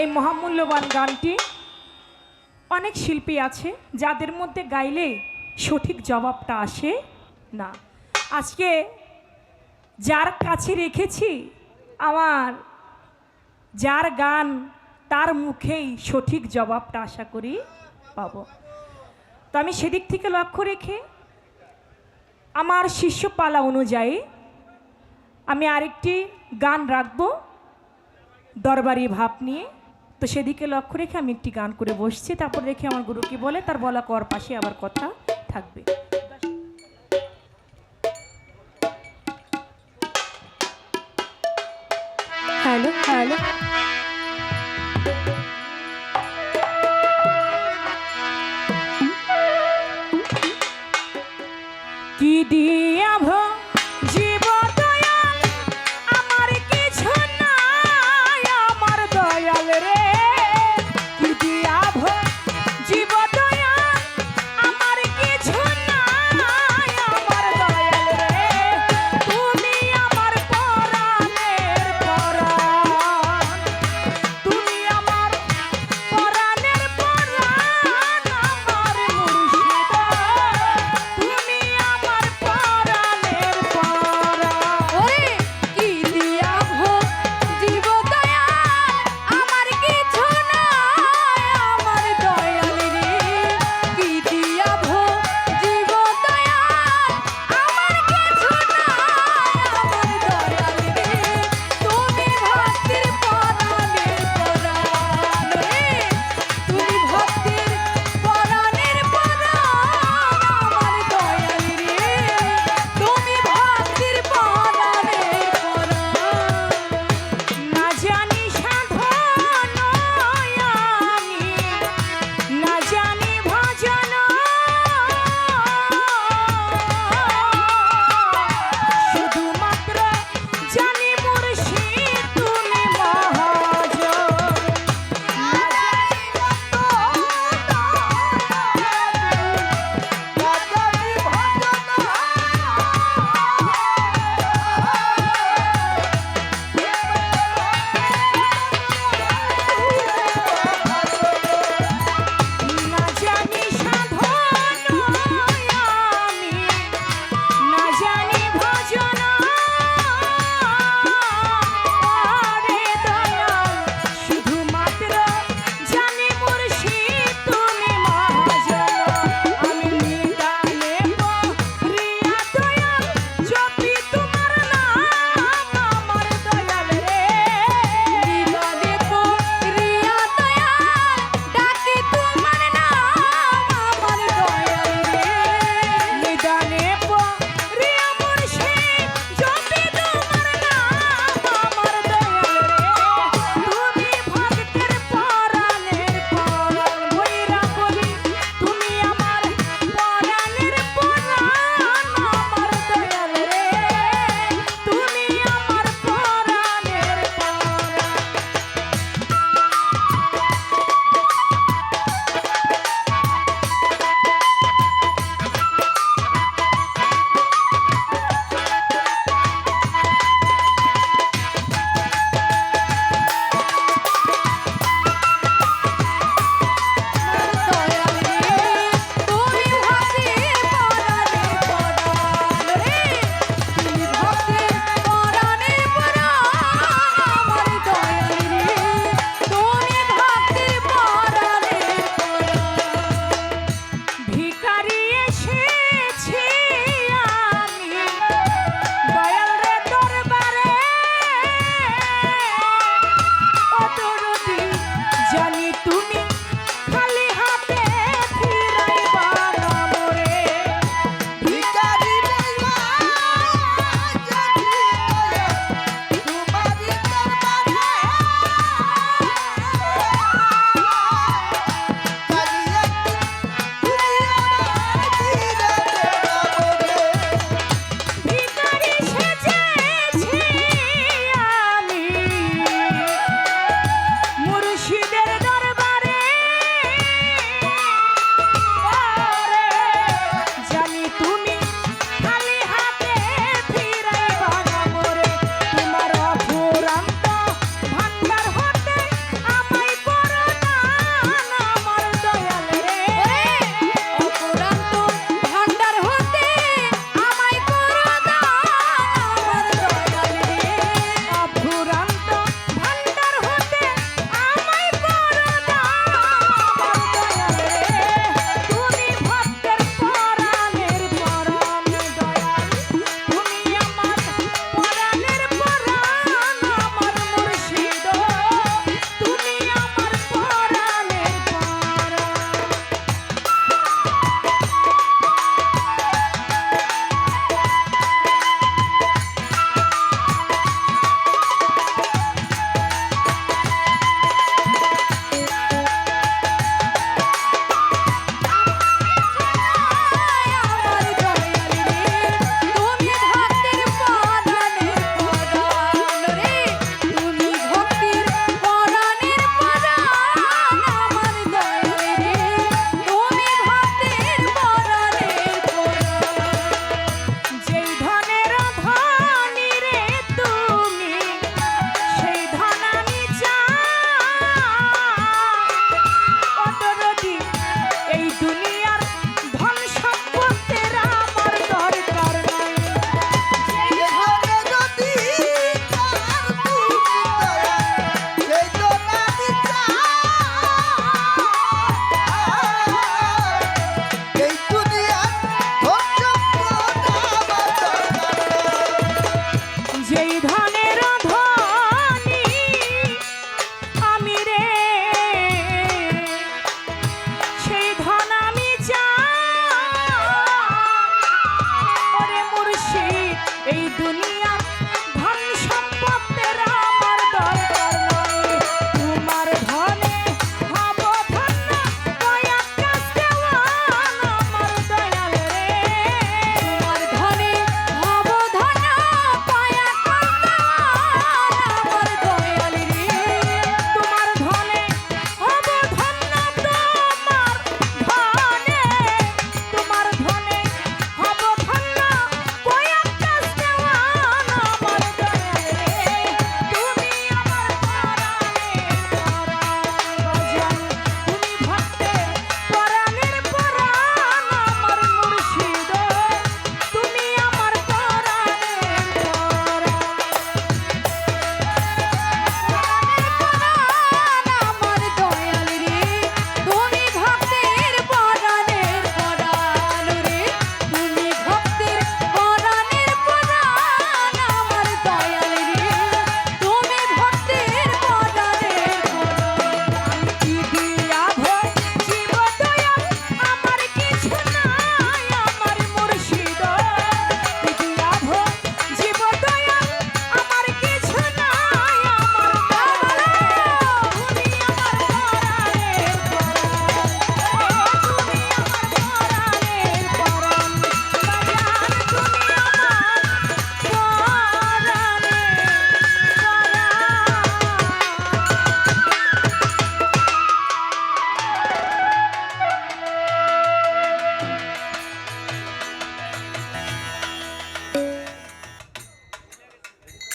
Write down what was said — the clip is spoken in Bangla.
এই মহামূল্যবান গানটি অনেক শিল্পী আছে যাদের মধ্যে গাইলে সঠিক জবাবটা আসে না। আজকে যার কাছে রেখেছি আমার, যার গান তার মুখেই সঠিক জবাবটা আশা করি পাব। তো আমি সেদিক থেকে লক্ষ্য রেখে আমার শিষ্যপালা অনুযায়ী আমি আরেকটি গান রাখব, দরবারি ভাব নিয়ে। তো সেদিকে লক্ষ্য রেখে আমি একটি গান করে বসছি। তারপর দেখি আমার গুরু কি বলে তার বলা কর পাশে আবার কথা থাকবে। Hello hello. কি দিয়ে